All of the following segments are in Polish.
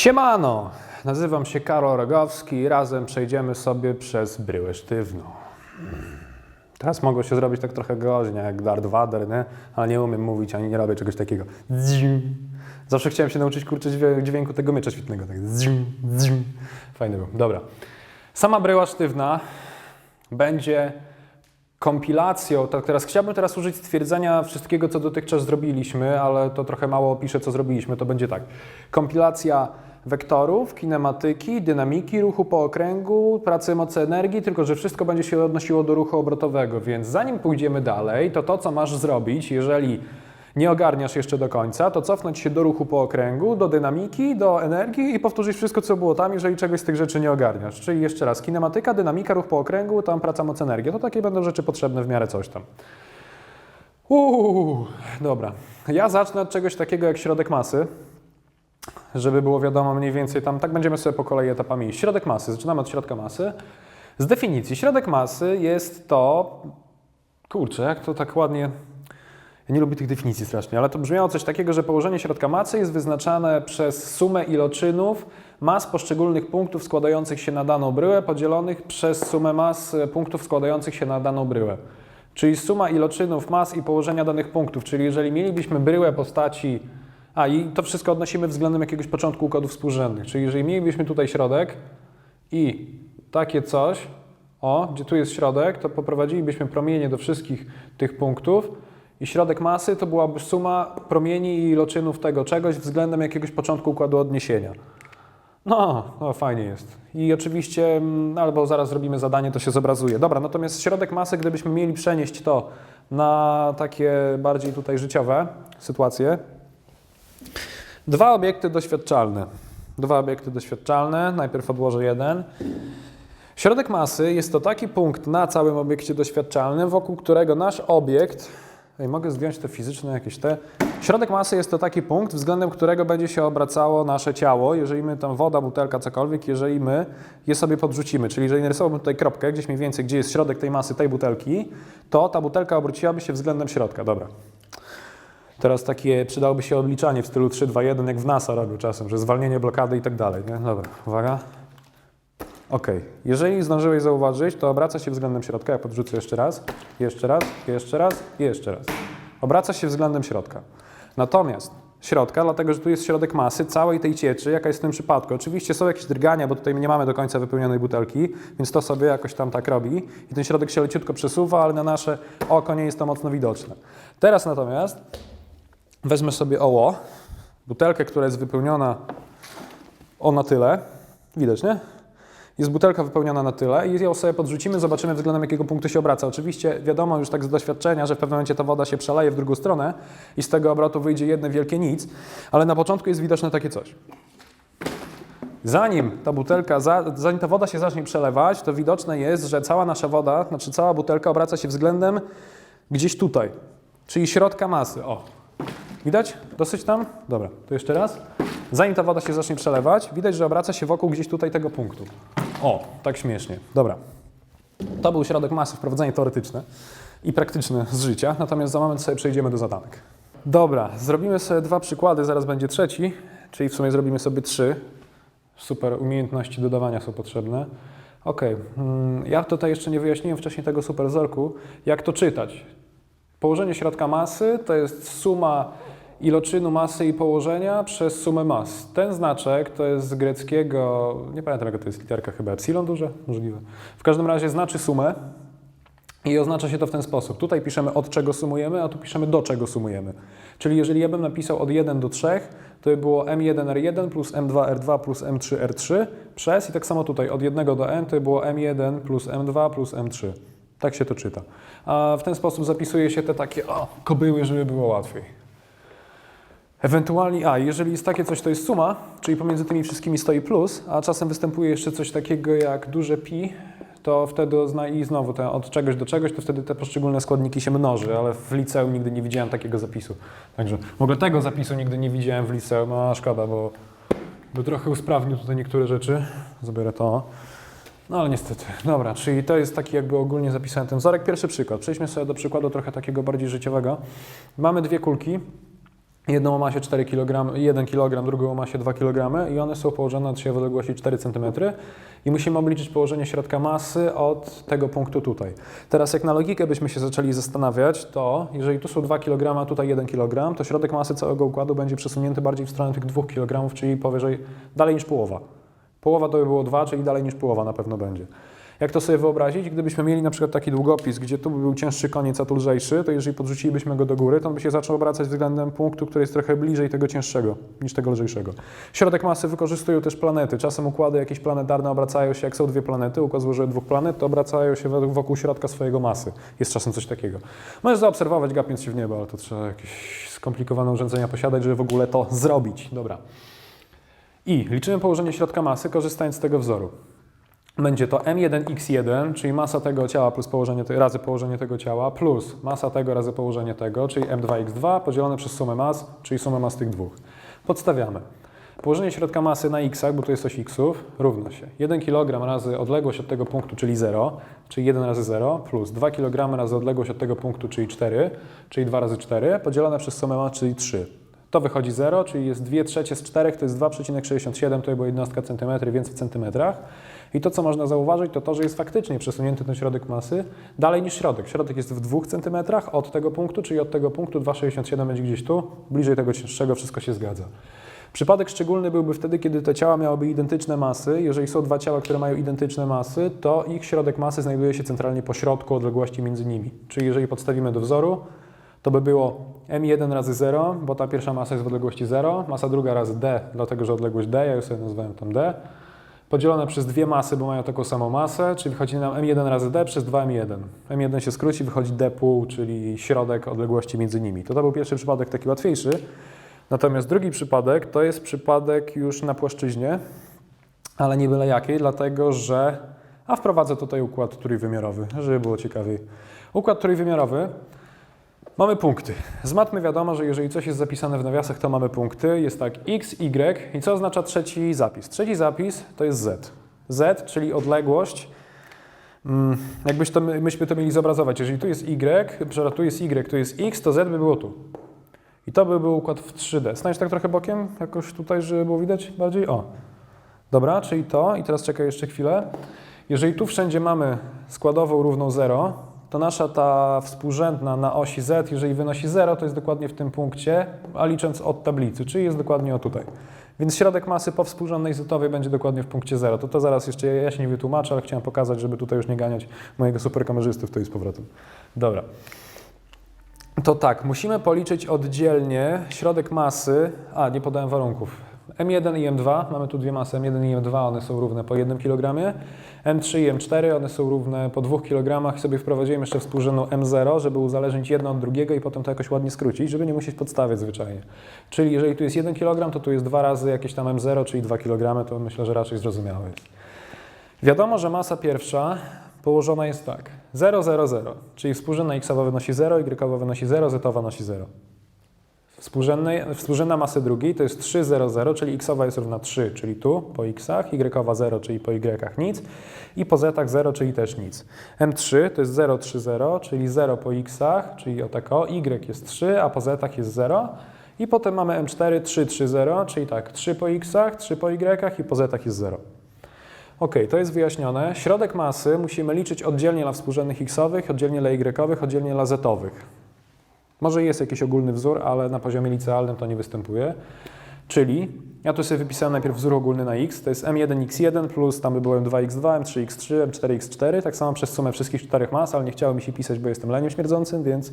Siemano! Nazywam się Karol Rogowski i razem przejdziemy sobie przez bryłę sztywną. Teraz mogło się zrobić tak trochę groźnie, jak Darth Vader, nie? ale nie umiem mówić, ani nie robię czegoś takiego. Zawsze chciałem się nauczyć dźwię- dźwięku tego miecza świetnego. Tak. Fajny był. Dobra. Sama bryła sztywna będzie kompilacją, tak teraz chciałbym teraz użyć stwierdzenia wszystkiego, co dotychczas zrobiliśmy, ale to trochę mało opiszę, co zrobiliśmy. To będzie tak. Kompilacja wektorów, kinematyki, dynamiki ruchu po okręgu, pracy mocy energii, tylko że wszystko będzie się odnosiło do ruchu obrotowego, więc zanim pójdziemy dalej, to to, co masz zrobić, jeżeli nie ogarniasz jeszcze do końca, to cofnąć się do ruchu po okręgu, do dynamiki, do energii i powtórzyć wszystko, co było tam, jeżeli czegoś z tych rzeczy nie ogarniasz. Czyli jeszcze raz, kinematyka, dynamika, ruch po okręgu, tam praca, moc, energia. To takie będą rzeczy potrzebne w miarę coś tam. Uuu, dobra. Ja zacznę od czegoś takiego jak środek masy, żeby było wiadomo mniej więcej tam, tak będziemy sobie po kolei etapami. Środek masy, zaczynamy od środka masy. Z definicji, środek masy jest to, kurczę, jak to tak ładnie ja nie lubię tych definicji strasznie, ale to brzmiało coś takiego, że położenie środka masy jest wyznaczane przez sumę iloczynów mas poszczególnych punktów składających się na daną bryłę, podzielonych przez sumę mas e, punktów składających się na daną bryłę. Czyli suma iloczynów mas i położenia danych punktów. Czyli jeżeli mielibyśmy bryłę postaci. A i to wszystko odnosimy względem jakiegoś początku układów współrzędnych. Czyli jeżeli mielibyśmy tutaj środek i takie coś, o, gdzie tu jest środek, to poprowadzilibyśmy promienie do wszystkich tych punktów i środek masy to byłaby suma promieni i iloczynów tego czegoś względem jakiegoś początku układu odniesienia. No, no fajnie jest. I oczywiście, mm, albo zaraz zrobimy zadanie, to się zobrazuje. Dobra, natomiast środek masy, gdybyśmy mieli przenieść to na takie bardziej tutaj życiowe sytuacje. Dwa obiekty doświadczalne. Dwa obiekty doświadczalne. Najpierw odłożę jeden. Środek masy jest to taki punkt na całym obiekcie doświadczalnym, wokół którego nasz obiekt. Ej, mogę zdjąć te fizyczne jakieś te. Środek masy jest to taki punkt, względem którego będzie się obracało nasze ciało, jeżeli my tam woda, butelka, cokolwiek, jeżeli my je sobie podrzucimy. Czyli jeżeli narysowałbym tutaj kropkę, gdzieś mniej więcej, gdzie jest środek tej masy, tej butelki, to ta butelka obróciłaby się względem środka. Dobra. Teraz takie przydałoby się obliczanie w stylu 3, 2, 1, jak w NASA robił czasem, że zwalnienie blokady i tak dalej. Nie? Dobra, uwaga. Ok. Jeżeli zdążyłeś zauważyć, to obraca się względem środka. Ja podrzucę jeszcze raz, jeszcze raz, jeszcze raz i jeszcze raz. Obraca się względem środka. Natomiast środka, dlatego że tu jest środek masy całej tej cieczy, jaka jest w tym przypadku. Oczywiście są jakieś drgania, bo tutaj nie mamy do końca wypełnionej butelki, więc to sobie jakoś tam tak robi i ten środek się leciutko przesuwa, ale na nasze oko nie jest to mocno widoczne. Teraz natomiast wezmę sobie oło, butelkę, która jest wypełniona o na tyle, widać, nie? Jest butelka wypełniona na tyle i ją sobie podrzucimy, zobaczymy względem jakiego punktu się obraca. Oczywiście wiadomo już tak z doświadczenia, że w pewnym momencie ta woda się przeleje w drugą stronę i z tego obrotu wyjdzie jedno wielkie nic, ale na początku jest widoczne takie coś. Zanim ta butelka, za, zanim ta woda się zacznie przelewać, to widoczne jest, że cała nasza woda, znaczy cała butelka obraca się względem gdzieś tutaj, czyli środka masy. O, widać? Dosyć tam? Dobra, to jeszcze raz. Zanim ta woda się zacznie przelewać, widać, że obraca się wokół gdzieś tutaj tego punktu. O, tak śmiesznie. Dobra. To był środek masy, wprowadzenie teoretyczne i praktyczne z życia, natomiast za moment sobie przejdziemy do zadanek. Dobra, zrobimy sobie dwa przykłady, zaraz będzie trzeci, czyli w sumie zrobimy sobie trzy. Super umiejętności dodawania są potrzebne. Ok, mm, ja tutaj jeszcze nie wyjaśniłem wcześniej tego super wzorku, jak to czytać. Położenie środka masy to jest suma iloczynu masy i położenia przez sumę mas. Ten znaczek to jest z greckiego, nie pamiętam jaka to jest literka, chyba epsilon duże? Możliwe. W każdym razie znaczy sumę i oznacza się to w ten sposób. Tutaj piszemy od czego sumujemy, a tu piszemy do czego sumujemy. Czyli jeżeli ja bym napisał od 1 do 3, to by było m1r1 plus m2r2 plus m3r3 przez i tak samo tutaj od 1 do n to by było m1 plus m2 plus m3. Tak się to czyta. A w ten sposób zapisuje się te takie o, kobyły, żeby było łatwiej. Ewentualnie, a jeżeli jest takie coś, to jest suma, czyli pomiędzy tymi wszystkimi stoi plus, a czasem występuje jeszcze coś takiego jak duże pi, to wtedy zna i znowu te, od czegoś do czegoś, to wtedy te poszczególne składniki się mnoży, ale w liceum nigdy nie widziałem takiego zapisu. Także w ogóle tego zapisu nigdy nie widziałem w liceum, a szkoda, bo, bo trochę usprawnił tutaj niektóre rzeczy. Zabiorę to. No ale niestety. Dobra, czyli to jest taki jakby ogólnie zapisany ten wzorek. Pierwszy przykład. Przejdźmy sobie do przykładu trochę takiego bardziej życiowego. Mamy dwie kulki. Jedną o masie 4 kg, 1 kg, drugą o masie 2 kg i one są położone od siebie w odległości 4 cm i musimy obliczyć położenie środka masy od tego punktu tutaj. Teraz jak na logikę byśmy się zaczęli zastanawiać, to jeżeli tu są 2 kg, a tutaj 1 kg, to środek masy całego układu będzie przesunięty bardziej w stronę tych 2 kg, czyli powyżej, dalej niż połowa. Połowa to by było 2, czyli dalej niż połowa na pewno będzie. Jak to sobie wyobrazić? Gdybyśmy mieli na przykład taki długopis, gdzie tu by był cięższy koniec, a tu lżejszy, to jeżeli podrzucilibyśmy go do góry, to on by się zaczął obracać względem punktu, który jest trochę bliżej tego cięższego niż tego lżejszego. Środek masy wykorzystują też planety. Czasem układy jakieś planetarne obracają się, jak są dwie planety, układ złożyły dwóch planet, to obracają się wokół środka swojego masy. Jest czasem coś takiego. Możesz zaobserwować, gapiąc się w niebo, ale to trzeba jakieś skomplikowane urządzenia posiadać, żeby w ogóle to zrobić. Dobra. I liczymy położenie środka masy, korzystając z tego wzoru. Będzie to m1x1, czyli masa tego ciała plus położenie razy położenie tego ciała, plus masa tego razy położenie tego, czyli m2x2, podzielone przez sumę mas, czyli sumę mas tych dwóch. Podstawiamy. Położenie środka masy na x, bo tu jest oś xów, równa się 1 kg razy odległość od tego punktu, czyli 0, czyli 1 razy 0, plus 2 kg razy odległość od tego punktu, czyli 4, czyli 2 razy 4, podzielone przez sumę mas, czyli 3. To wychodzi 0, czyli jest 2 trzecie z 4, to jest 2,67, to była jednostka centymetry, więc w centymetrach. I to, co można zauważyć, to to, że jest faktycznie przesunięty ten środek masy dalej niż środek. Środek jest w 2 cm od tego punktu, czyli od tego punktu 2,67 będzie gdzieś tu, bliżej tego cięższego, wszystko się zgadza. Przypadek szczególny byłby wtedy, kiedy te ciała miałyby identyczne masy. Jeżeli są dwa ciała, które mają identyczne masy, to ich środek masy znajduje się centralnie po środku odległości między nimi. Czyli jeżeli podstawimy do wzoru, to by było m1 razy 0, bo ta pierwsza masa jest w odległości 0, masa druga razy d, dlatego że odległość d, ja ją sobie nazwałem tam d, podzielone przez dwie masy, bo mają taką samą masę, czyli wychodzi nam m1 razy d przez 2m1. m1 się skróci, wychodzi d pół, czyli środek odległości między nimi. To to był pierwszy przypadek taki łatwiejszy. Natomiast drugi przypadek to jest przypadek już na płaszczyźnie, ale nie byle jakiej, dlatego że... A wprowadzę tutaj układ trójwymiarowy, żeby było ciekawiej. Układ trójwymiarowy Mamy punkty. Z matmy wiadomo, że jeżeli coś jest zapisane w nawiasach, to mamy punkty. Jest tak x, y. I co oznacza trzeci zapis? Trzeci zapis to jest z. z, czyli odległość. Mm, Jakbyś to, myśmy to mieli zobrazować. Jeżeli tu jest y, przepraszam, tu jest y, tu jest x, to z by było tu. I to by był układ w 3D. Staniesz tak trochę bokiem, jakoś tutaj, żeby było widać bardziej? O. Dobra, czyli to. I teraz czekaj jeszcze chwilę. Jeżeli tu wszędzie mamy składową równą 0, to nasza ta współrzędna na osi z, jeżeli wynosi 0, to jest dokładnie w tym punkcie, a licząc od tablicy, czyli jest dokładnie o tutaj. Więc środek masy po współrzędnej zetowej będzie dokładnie w punkcie 0. To to zaraz jeszcze ja się nie wytłumaczę, ale chciałem pokazać, żeby tutaj już nie ganiać mojego superkamerzysty w to z powrotem. Dobra. To tak, musimy policzyć oddzielnie środek masy. A, nie podałem warunków. M1 i M2, mamy tu dwie masy M1 i M2, one są równe po 1 kg. M3 i M4, one są równe po 2 kg i sobie wprowadziłem jeszcze współrzędną M0, żeby uzależnić jedno od drugiego i potem to jakoś ładnie skrócić, żeby nie musieć podstawiać zwyczajnie. Czyli jeżeli tu jest 1 kg, to tu jest dwa razy jakieś tam M0, czyli 2 kg, to myślę, że raczej zrozumiałe jest. Wiadomo, że masa pierwsza położona jest tak. 0, 0, 0, czyli współrzędna x-owa wynosi 0, y-owa wynosi 0, z-owa wynosi 0. Współrzędna masy drugiej to jest 3, 0, 0, czyli x-owa jest równa 3, czyli tu po x-ach, y-owa 0, czyli po y-ach nic i po z-ach 0, czyli też nic. M3 to jest 0, 3, 0, czyli 0 po x-ach, czyli o tak o, y jest 3, a po z-ach jest 0. I potem mamy M4, 3, 3, 0, czyli tak, 3 po x-ach, 3 po y-ach i po z-ach jest 0. Ok, to jest wyjaśnione. Środek masy musimy liczyć oddzielnie dla współrzędnych x-owych, oddzielnie dla y-owych, oddzielnie dla z-owych. Może jest jakiś ogólny wzór, ale na poziomie licealnym to nie występuje. Czyli ja tu sobie wypisałem najpierw wzór ogólny na x, to jest m1x1 plus tam by było m2x2, m3x3, m4x4, tak samo przez sumę wszystkich czterech mas, ale nie chciało mi się pisać, bo jestem leniem śmierdzącym, więc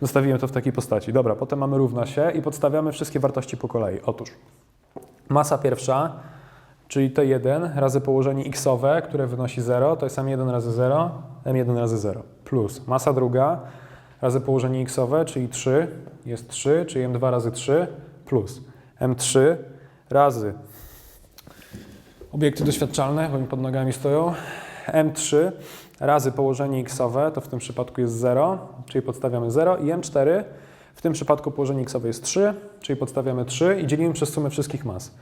zostawiłem to w takiej postaci. Dobra, potem mamy równa się i podstawiamy wszystkie wartości po kolei. Otóż masa pierwsza, czyli T1 razy położenie xowe, które wynosi 0, to jest m1 razy 0, m1 razy 0, plus masa druga razy położenie xowe, czyli 3, jest 3, czyli m2 razy 3, plus m3 razy obiekty doświadczalne, bo mi pod nogami stoją, m3 razy położenie xowe, to w tym przypadku jest 0, czyli podstawiamy 0 i m4, w tym przypadku położenie xowe jest 3, czyli podstawiamy 3 i dzielimy przez sumę wszystkich mas.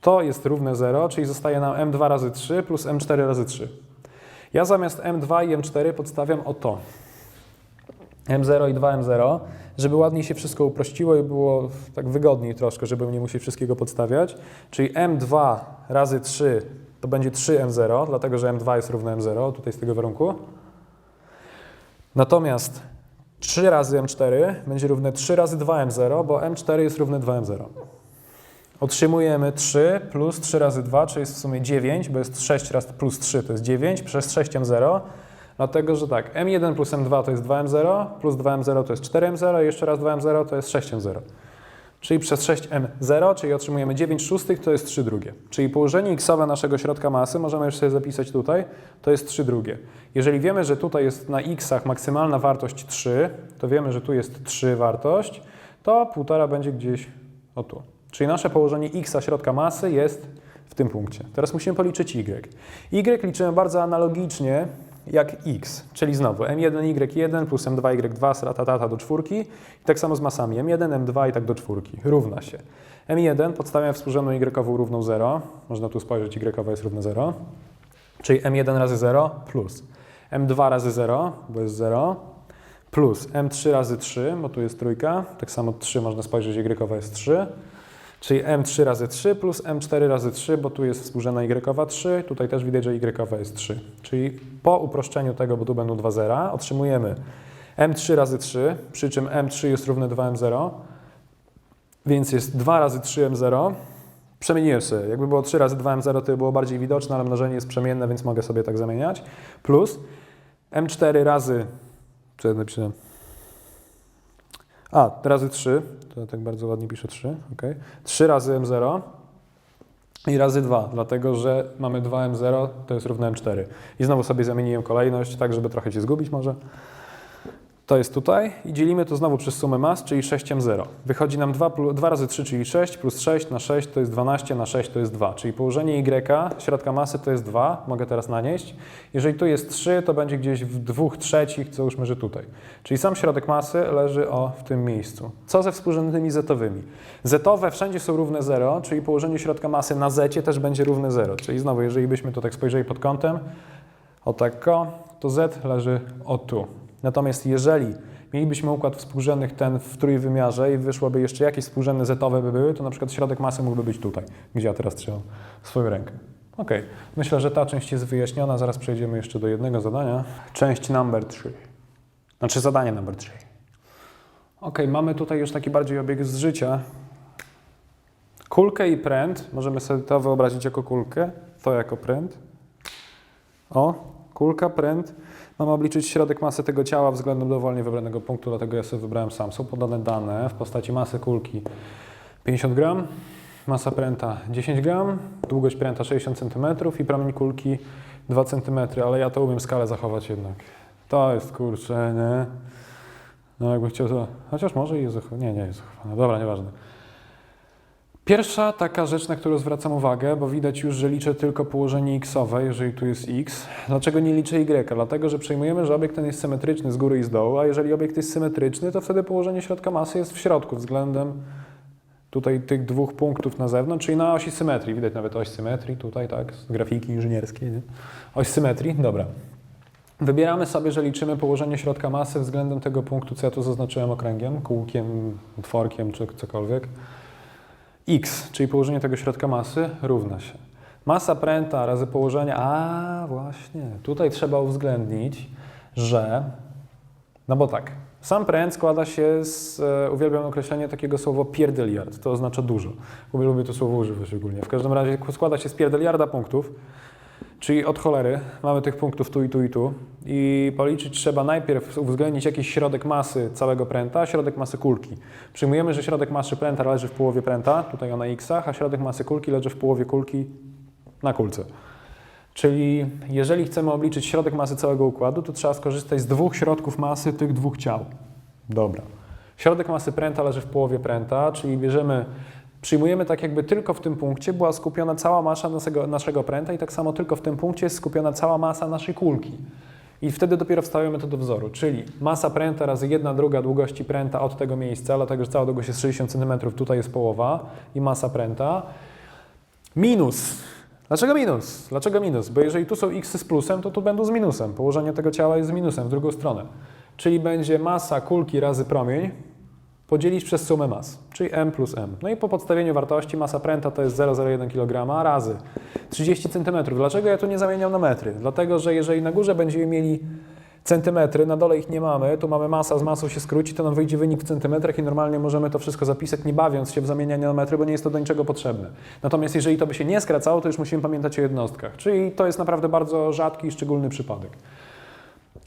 To jest równe 0, czyli zostaje nam m2 razy 3 plus m4 razy 3. Ja zamiast m2 i m4 podstawiam o to. M0 i 2M0. żeby ładniej się wszystko uprościło i było tak wygodniej troszkę, żeby nie musieć wszystkiego podstawiać. Czyli M2 razy 3 to będzie 3M0, dlatego że M2 jest równe M0, tutaj z tego warunku. Natomiast 3 razy M4 będzie równe 3 razy 2M0, bo M4 jest równe 2M0. Otrzymujemy 3 plus 3 razy 2, czyli jest w sumie 9, bo jest 6 razy plus 3 to jest 9 przez 6M0. Dlatego, że tak, M1 plus M2 to jest 2M0, plus 2M0 to jest 4M0 i jeszcze raz 2M0 to jest 6M0. Czyli przez 6M0, czyli otrzymujemy 9 szóstych, to jest 3 drugie. Czyli położenie x-owe naszego środka masy możemy już sobie zapisać tutaj, to jest 3 drugie. Jeżeli wiemy, że tutaj jest na x-ach maksymalna wartość 3, to wiemy, że tu jest 3 wartość, to 1,5 będzie gdzieś o tu. Czyli nasze położenie x środka masy jest w tym punkcie. Teraz musimy policzyć y. y liczymy bardzo analogicznie jak x, czyli znowu m1y1 plus m2y2 ratatata do czwórki. I tak samo z masami. M1, m2 i tak do czwórki, równa się. m1 podstawiam współrzędną y równą 0, można tu spojrzeć, y jest równe 0, czyli m1 razy 0 plus m2 razy 0, bo jest 0, plus m3 razy 3, bo tu jest trójka, tak samo 3 można spojrzeć, y jest 3, Czyli M3 razy 3 plus M4 razy 3, bo tu jest współrzędna Y 3, tutaj też widać, że Y jest 3. Czyli po uproszczeniu tego, bo tu będą dwa zera, otrzymujemy M3 razy 3, przy czym M3 jest równe 2M0, więc jest 2 razy 3M0. Przemieniłem sobie. Jakby było 3 razy 2M0, to by było bardziej widoczne, ale mnożenie jest przemienne, więc mogę sobie tak zamieniać. Plus M4 razy, czy napisałem, a, razy 3, to tak bardzo ładnie piszę 3, ok. 3 razy M0 i razy 2, dlatego że mamy 2M0, to jest równe M4. I znowu sobie zamieniłem kolejność, tak żeby trochę się zgubić może. To jest tutaj i dzielimy to znowu przez sumę mas, czyli 6M0. Wychodzi nam 2, 2 razy 3, czyli 6, plus 6 na 6 to jest 12, na 6 to jest 2. Czyli położenie Y, środka masy to jest 2, mogę teraz nanieść. Jeżeli tu jest 3, to będzie gdzieś w 2 trzecich, załóżmy, że tutaj. Czyli sam środek masy leży o w tym miejscu. Co ze współrzędnymi zetowymi? Zetowe wszędzie są równe 0, czyli położenie środka masy na zecie też będzie równe 0. Czyli znowu, jeżeli byśmy to tak spojrzeli pod kątem, o tak, to z leży o tu. Natomiast jeżeli mielibyśmy układ współrzędnych ten w trójwymiarze i wyszłoby jeszcze jakieś współrzędne zetowe by były, to na przykład środek masy mógłby być tutaj, gdzie ja teraz trzymam swoją rękę. Ok, myślę, że ta część jest wyjaśniona. Zaraz przejdziemy jeszcze do jednego zadania. Część number 3. Znaczy zadanie number 3. Ok, mamy tutaj już taki bardziej obieg z życia. Kulkę i pręt. Możemy sobie to wyobrazić jako kulkę, to jako pręt. O, kulka, pręt. Mamy obliczyć środek masy tego ciała względem dowolnie wybranego punktu, dlatego ja sobie wybrałem sam. Są podane dane w postaci masy kulki 50 gram, masa pręta 10 gram, długość pręta 60 cm i promień kulki 2 cm, ale ja to umiem skalę zachować jednak. To jest kurczę, nie? No jakbym chciał to... Chociaż może i jest zachowane. Nie, nie jest zachowane. Dobra, nieważne. Pierwsza taka rzecz, na którą zwracam uwagę, bo widać już, że liczę tylko położenie x-owe, jeżeli tu jest x. Dlaczego nie liczę y? Dlatego, że przejmujemy, że obiekt ten jest symetryczny z góry i z dołu, a jeżeli obiekt jest symetryczny, to wtedy położenie środka masy jest w środku względem tutaj tych dwóch punktów na zewnątrz, czyli na osi symetrii. Widać nawet oś symetrii tutaj, tak, z grafiki inżynierskiej. Nie? Oś symetrii, dobra. Wybieramy sobie, że liczymy położenie środka masy względem tego punktu, co ja tu zaznaczyłem okręgiem, kółkiem, tworkiem czy cokolwiek x, czyli położenie tego środka masy, równa się. Masa pręta razy położenie, a właśnie, tutaj trzeba uwzględnić, że, no bo tak, sam pręt składa się z, e, uwielbiam określenie takiego słowa pierdeliard, to oznacza dużo. Lubię to słowo używać ogólnie. W każdym razie składa się z pierdeliarda punktów, Czyli od cholery mamy tych punktów tu i tu i tu i policzyć trzeba najpierw uwzględnić jakiś środek masy całego pręta, środek masy kulki. Przyjmujemy, że środek masy pręta leży w połowie pręta, tutaj ona x, a środek masy kulki leży w połowie kulki na kulce. Czyli jeżeli chcemy obliczyć środek masy całego układu, to trzeba skorzystać z dwóch środków masy tych dwóch ciał. Dobra. Środek masy pręta leży w połowie pręta, czyli bierzemy przyjmujemy tak jakby tylko w tym punkcie była skupiona cała masa naszego, naszego pręta i tak samo tylko w tym punkcie jest skupiona cała masa naszej kulki. I wtedy dopiero wstawiamy to do wzoru, czyli masa pręta razy jedna druga długości pręta od tego miejsca, dlatego że cała długość jest 60 cm, tutaj jest połowa i masa pręta, minus. Dlaczego minus? Dlaczego minus? Bo jeżeli tu są x z plusem, to tu będą z minusem. Położenie tego ciała jest z minusem w drugą stronę. Czyli będzie masa kulki razy promień, podzielić przez sumę mas, czyli m plus m. No i po podstawieniu wartości masa pręta to jest 0,01 kg razy 30 cm. Dlaczego ja tu nie zamieniam na metry? Dlatego, że jeżeli na górze będziemy mieli centymetry, na dole ich nie mamy, tu mamy masa, z masą się skróci, to nam wyjdzie wynik w centymetrach i normalnie możemy to wszystko zapisać, nie bawiąc się w zamienianie na metry, bo nie jest to do niczego potrzebne. Natomiast jeżeli to by się nie skracało, to już musimy pamiętać o jednostkach, czyli to jest naprawdę bardzo rzadki i szczególny przypadek.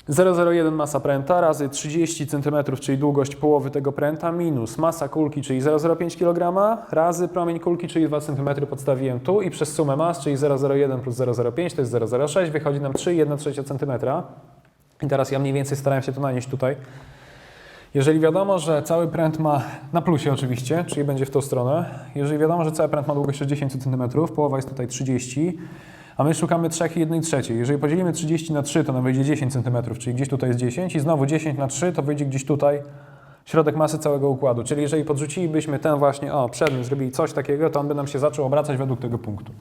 0,01 masa pręta razy 30 cm, czyli długość połowy tego pręta, minus masa kulki, czyli 0,05 kg, razy promień kulki, czyli 2 cm podstawiłem tu i przez sumę mas, czyli 0,01 plus 0,05 to jest 0,06, wychodzi nam 3,1 cm. I teraz ja mniej więcej starałem się to nanieść tutaj. Jeżeli wiadomo, że cały pręt ma, na plusie oczywiście, czyli będzie w tą stronę, jeżeli wiadomo, że cały pręt ma długość 60 cm, połowa jest tutaj 30 a my szukamy 3 i 1 trzeciej. Jeżeli podzielimy 30 na 3, to nam wyjdzie 10 cm, czyli gdzieś tutaj jest 10 i znowu 10 na 3, to wyjdzie gdzieś tutaj środek masy całego układu. Czyli jeżeli podrzucilibyśmy ten właśnie, o, przedmiot, zrobili coś takiego, to on by nam się zaczął obracać według tego punktu.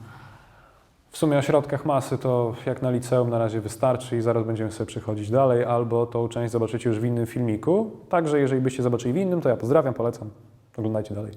W sumie o środkach masy to jak na liceum na razie wystarczy i zaraz będziemy sobie przechodzić dalej, albo tą część zobaczycie już w innym filmiku. Także jeżeli byście zobaczyli w innym, to ja pozdrawiam, polecam. Oglądajcie dalej.